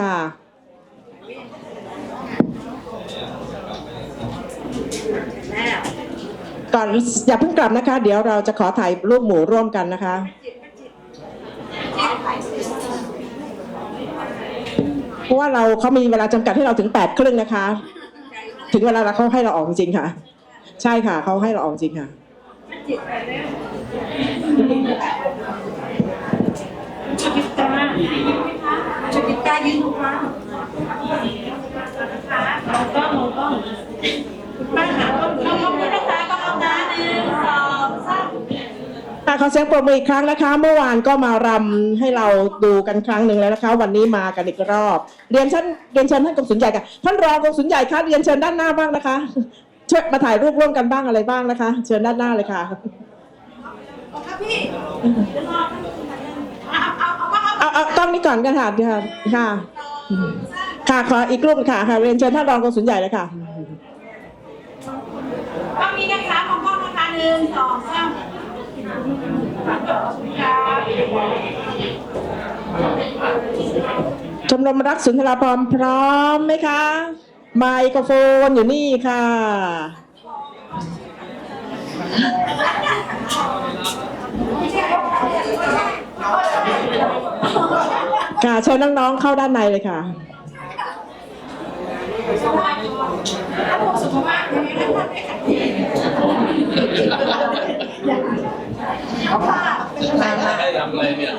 ค่ะ ก่อนอย่าเพิ่งกลับนะคะ เดี๋ยวเราจะขอถ่ายรูปหมูร่วมกันนะคะ เพราะว่าเราเขามีเวลาจำกัดให้เราถึงแปดครึ่งนะคะ ถึงเวลาเราเขาให้เราออกจริงค่ะ ใช่ค่ะเขาให้เราออกจริงค่ะ ชกิตาชกิตายืนตรงกลางมองกล้องมองกล้องป้าหากล้องน้องๆนะคะกล้องเอาตาหนึ่งสองสาม ค่ะขอเสียงปรบมืออีกครั้งนะคะ เมื่อวานก็มารำให้เราดูกันครั้งหนึ่งแล้วนะคะ วันนี้มากันอีกรอบ เรียนเชิญเรียนเชิญท่านกงสุนใหญ่ค่ะท่านรองกงสุนใหญ่คะเรียนเชิญด้านหน้าบ้างนะคะช่วยมาถ่ายรูปร่วมกันบ้างอะไรบ้างนะคะ เชิญด้านหน้าเลยค่ะครับพี่เอาเอาเอาเอาเอาเอากล้องนี้ก่อนกันค่ะค่ะค่ะค่ะขออีกรูปค่ะค่ะเรียนเชิญท่านรองกงสุนใหญ่เลยค่ะกล้องนี้นะคะมองกล้องนะคะหนึ่งสองสาม ชมรมรักสุนทราพรพร้อมไหมคะ ไมโครโฟนอยู่นี่ค่ะ ค่ะเชิญน้องๆเข้าด้านในเลยค่ะ สุขภาพยังไงนะคะ ให้ ทำอะไรเนี่ย